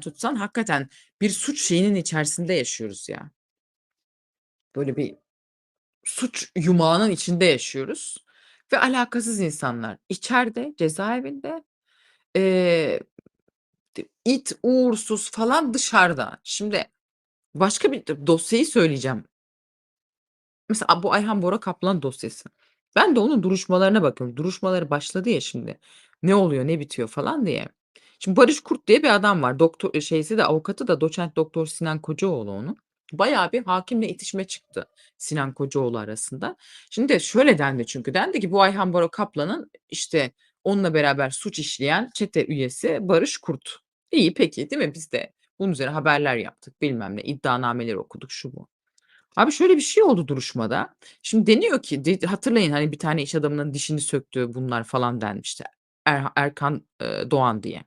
tutsan hakikaten bir suç şeyinin içerisinde yaşıyoruz ya. Böyle bir suç yumağının içinde yaşıyoruz ve alakasız insanlar içeride, cezaevinde, d it, uğursuz falan dışarıda. Şimdi başka bir dosyayı söyleyeceğim. Mesela bu Ayhan Bora Kaplan dosyası. Ben de onun duruşmalarına bakıyorum. Duruşmaları başladı ya şimdi. Ne oluyor, ne bitiyor falan diye. Şimdi Barış Kurt diye bir adam var. Dokto eee, şeysi de avukatı da doçent doktor Sinan Kocaoğlu onun. Bayağı bir hâkimle itişme çıktı Sinan Kocaoğlu arasında. Şimdi şöyle dendi çünkü dendi ki bu Ayhan Bora Kaplan'ın işte onunla beraber suç işleyen çete üyesi Barış Kurt. İyi peki, değil mi? Biz de bunun üzerine haberler yaptık, bilmem ne, iddianameleri okuduk, şu bu. Abi şöyle bir şey oldu duruşmada. Şimdi deniyor ki hatırlayın hani bir tane iş adamının dişini söktü bunlar falan denmişti. Erha Erkan, eee, Doğan diye.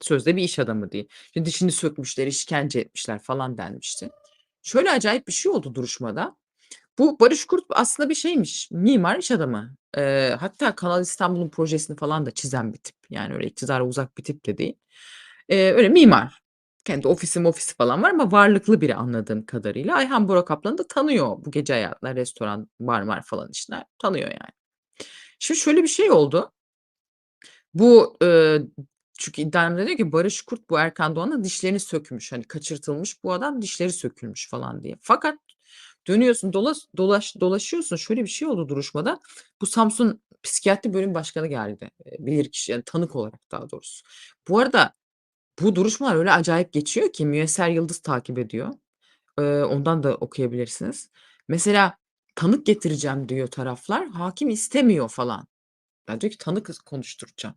Sözde bir iş adamı diye. İşte dişini sökmüşler, işkence etmişler falan denmişti. Şöyle acayip bir şey oldu duruşmada. Bu Barış Kurt aslında bir şeymiş, mimar, iş adamı. Eee, hatta Kanal İstanbul'un projesini falan da çizen bir tip. Yani öyle iktidara uzak bir tip de değil. Eee, öyle mimar. Kendi ofisi mofisi falan var ama varlıklı biri anladığım kadarıyla. Ayhan Bora Kaplan'ı da tanıyor. Bu gece hayatında restoran, bar mar falan işler. Tanıyor yani. Şimdi şöyle bir şey oldu. Bu, ııı, çünkü iddianamede diyor ki Barış Kurt bu Erkan Doğan'ın dişlerini sökmüş. Hani kaçırtılmış bu adam dişleri sökülmüş falan diye. Fakat dönüyorsun dolas dolaş dolaşıyorsun şöyle bir şey oldu duruşmada. Bu Samsun Psikiyatri Bölüm Başkanı geldi. Eee, bilirkişi yani tanık olarak daha doğrusu. Bu arada bu duruşmalar öyle acayip geçiyor ki Müyesser Yıldız takip ediyor. Eee, ondan da okuyabilirsiniz. Mesela tanık getireceğim diyor taraflar. Hâkim istemiyor falan. Ya diyor ki tanık konuşturacağım.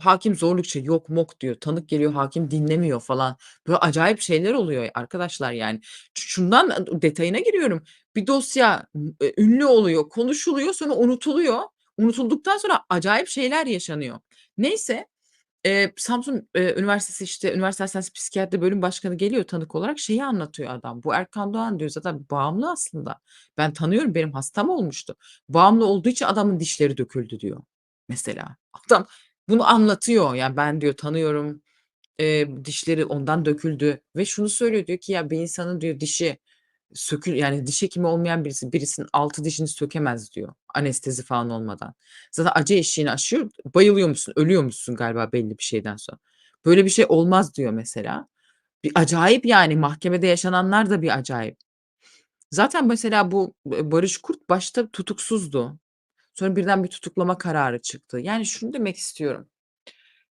Hâkim zorlukça yok mok diyor. Tanık geliyor, hâkim dinlemiyor falan. Böyle acayip şeyler oluyor arkadaşlar yani. Şundan detayına giriyorum. Bir dosya eee, ünlü oluyor, konuşuluyor, sonra unutuluyor. Unutulduktan sonra acayip şeyler yaşanıyor. Neyse, eee, Samsun, eee, Üniversitesi işte Üniversite Hastanesi Psikiyatri Bölüm Başkanı geliyor tanık olarak. Şeyi anlatıyor adam. Bu Erkan Doğan diyor zaten bağımlı aslında. Ben tanıyorum, benim hastam olmuştu. Bağımlı olduğu için adamın dişleri döküldü diyor mesela. Adam bunu anlatıyor. Yani ben diyor tanıyorum, eee, dişleri ondan döküldü ve şunu söylüyor diyor ki ya bir insanın diyor dişi sökül yani diş hekimi olmayan birisi birisinin 6 dişini sökemez diyor anestezi falan olmadan. Zaten acı eşiğini aşıyor, bayılıyormuşsun, ölüyormuşsun galiba belli bir şeyden sonra. Böyle bir şey olmaz diyor mesela. Bir acayip yani mahkemede yaşananlar da bir acayip. Zaten mesela bu Barış Kurt başta tutuksuzdu. Sonra birden bir tutuklama kararı çıktı. Yani şunu demek istiyorum.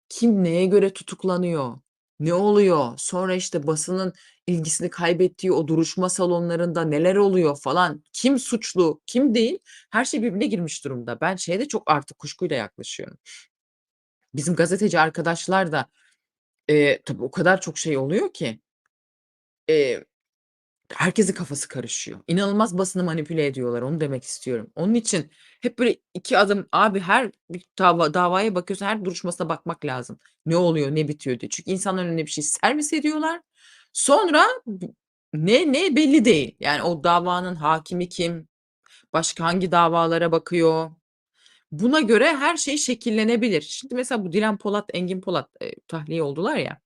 Kim neye göre tutuklanıyor? Ne oluyor? Sonra işte basının ilgisini kaybettiği o duruşma salonlarında neler oluyor falan. Kim suçlu, kim değil? Her şey birbirine girmiş durumda. Ben şeye de çok artık kuşkuyla yaklaşıyorum. Bizim gazeteci arkadaşlar da, eee, tabii o kadar çok şey oluyor ki eee, herkesin kafası karışıyor. İnanılmaz basını manipüle ediyorlar, onu demek istiyorum. Onun için hep böyle 2 adım Abi her bir dava davaya bakıyorsun, her duruşmasına bakmak lazım. Ne oluyor, ne bitiyor diye. Çünkü insanların önüne bir şey servis ediyorlar. Sonra ne ne belli değil. Yani o davanın hâkimi kim? Başka hangi davalara bakıyor? Buna göre her şey şekillenebilir. Şimdi mesela bu Dilan Polat, Engin Polat, eee, tahliye oldular ya